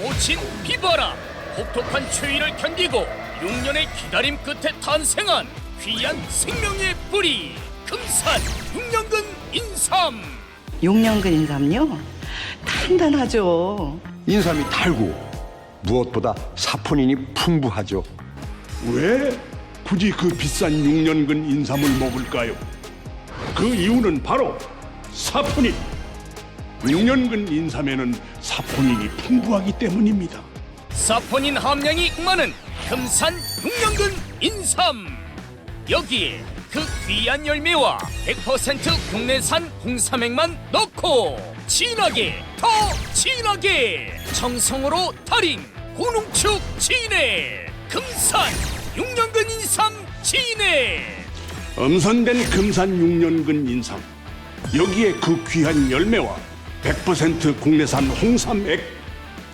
모친 비바람 혹독한 추위를 견디고 6년의 기다림 끝에 탄생한 귀한 생명의 뿌리 금산 6년근 인삼 6년근 인삼요? 단단하죠. 인삼이 달고 무엇보다 사포닌이 풍부하죠. 왜 굳이 그 비싼 6년근 인삼을 먹을까요? 그 이유는 바로 사포닌. 6년근 인삼에는 사포닌이 풍부하기 때문입니다. 사포닌 함량이 많은 금산 6년근 인삼 여기에 그 귀한 열매와 100% 국내산 홍삼액만 넣고 진하게 더 진하게 정성으로 달인 고농축 진해 금산 6년근 인삼 진해 엄선된 금산 6년근 인삼. 여기에 그 귀한 열매와 100% 국내산 홍삼액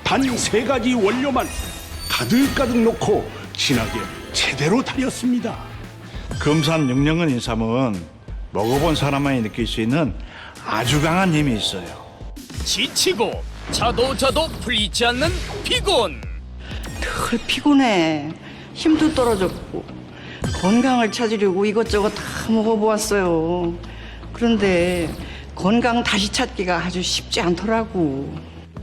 단 세 가지 원료만 가득가득 넣고 진하게 제대로 달였습니다. 금산 영령은 인삼은 먹어본 사람만이 느낄 수 있는 아주 강한 힘이 있어요. 지치고 자도 자도 풀리지 않는 피곤 덜 피곤해. 힘도 떨어졌고. 건강을 찾으려고 이것저것 다 먹어보았어요. 그런데 건강 다시 찾기가 아주 쉽지 않더라고.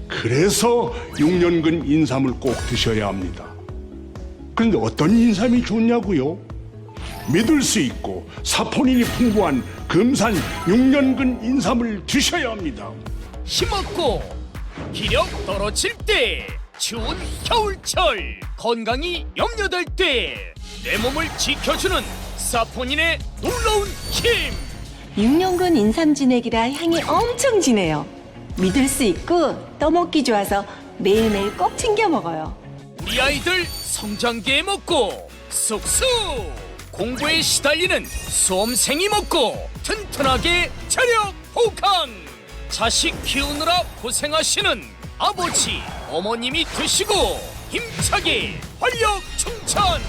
그래서 6년근 인삼을 꼭 드셔야 합니다. 그런데 어떤 인삼이 좋냐고요? 믿을 수 있고 사포닌이 풍부한 금산 6년근 인삼을 드셔야 합니다. 힘없고 기력 떨어질 때 추운 겨울철 건강이 염려될 때 내 몸을 지켜주는 사포닌의 놀라운 힘 6년근 인삼 진액이라 향이 엄청 진해요. 믿을 수 있고 떠먹기 좋아서 매일매일 꼭 챙겨 먹어요. 우리 아이들 성장기에 먹고 쑥쑥 공부에 시달리는 수험생이 먹고 튼튼하게 체력 보강 자식 키우느라 고생하시는 아버지 어머님이 드시고 힘차게 활력 충전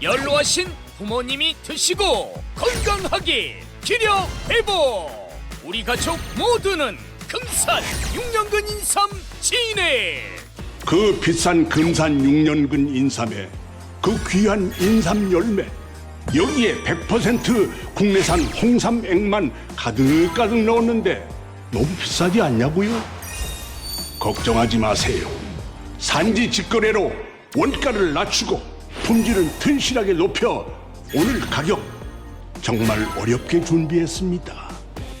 연로하신 부모님이 드시고 건강하게 기력 회복 우리 가족 모두는 금산 6년근 인삼 진해 그 비싼 금산 6년근 인삼에 그 귀한 인삼 열매 여기에 100% 국내산 홍삼액만 가득가득 넣었는데 너무 비싸지 않냐고요? 걱정하지 마세요. 산지 직거래로 원가를 낮추고 품질을 튼실하게 높여 오늘 가격 정말 어렵게 준비했습니다.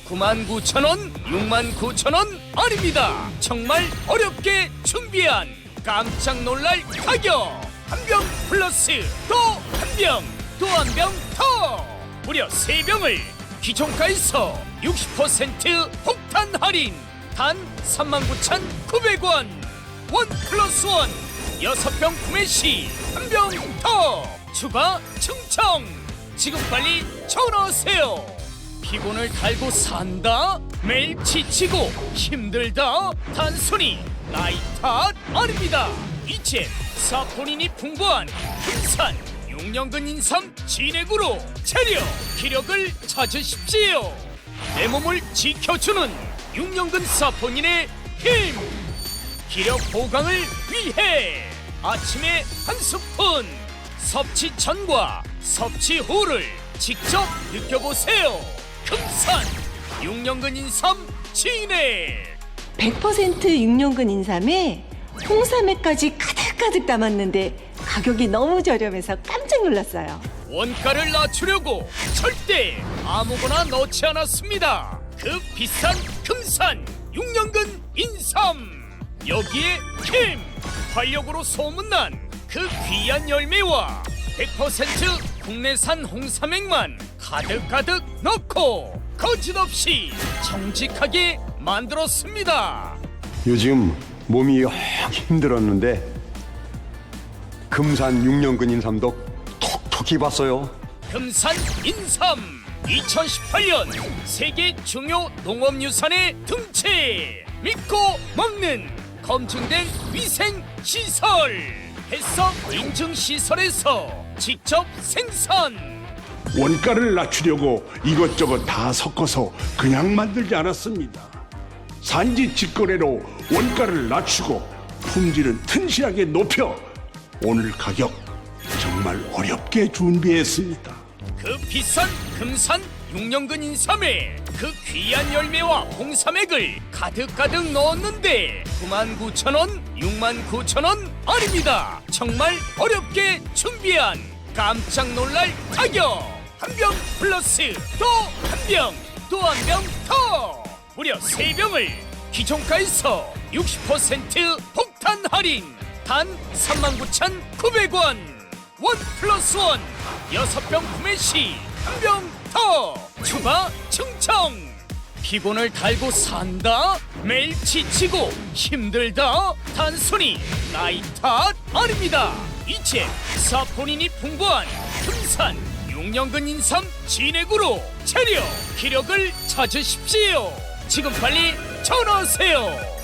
99,000원, 69,000원 아닙니다. 정말 어렵게 준비한 깜짝 놀랄 가격. 한 병 플러스 또 한 병, 또 한 병 더. 무려 세병을 기존가에서 60% 폭탄 할인. 단 39,900원. 원 플러스 원. 여섯 병 구매 시 한 병 더. 추가 충청. 지금 빨리 전화하세요. 피곤을 달고 산다? 매일 지치고 힘들다? 단순히 나이 탓 아닙니다. 이제 사포닌이 풍부한 금산 6년근 인삼 진액으로 체력, 기력을 찾으십시오. 내 몸을 지켜주는 6년근 사포닌의 힘! 기력 보강을 위해 아침에 한 스푼 섭취 전과 섭취 후를 직접 느껴보세요. 금산 6년근 인삼 진액 100% 6년근 인삼에 홍삼액까지 가득가득 담았는데 가격이 너무 저렴해서 깜짝 놀랐어요. 원가를 낮추려고 절대 아무거나 넣지 않았습니다. 그 비싼 금산 6년근 인삼 여기에 힘 활력으로 소문난 그 귀한 열매와 100% 국내산 홍삼액만 가득가득 넣고 거짓없이 정직하게 만들었습니다. 요즘 몸이 영 힘들었는데 금산 6년근 인삼도 톡톡히 봤어요. 금산 인삼 2018년 세계 중요 농업유산의 등재 믿고 먹는 검증된 위생 시설 해썹 인증 시설에서 직접 생산 원가를 낮추려고 이것저것 다 섞어서 그냥 만들지 않았습니다. 산지 직거래로 원가를 낮추고 품질은 튼실하게 높여 오늘 가격 정말 어렵게 준비했습니다. 그 비싼 금산 육년근 인삼에 그 귀한 열매와 홍삼액을 가득가득 넣었는데 99,000원, 69,000원 아닙니다. 정말 어렵게 준비한 깜짝 놀랄 가격. 한 병 플러스 또 한 병, 또 한 병 더. 무려 세병을 기존가에서 60% 폭탄 할인 단 39,900원. 원 플러스 원 여섯 병 구매 시 한 병 더 추가 충청. 피곤을 달고 산다? 매일 지치고 힘들다? 단순히 나이 탓 아닙니다. 이제 사포닌이 풍부한 금산 육년근 인삼 진액으로 체력 기력을 찾으십시오. 지금 빨리 전화하세요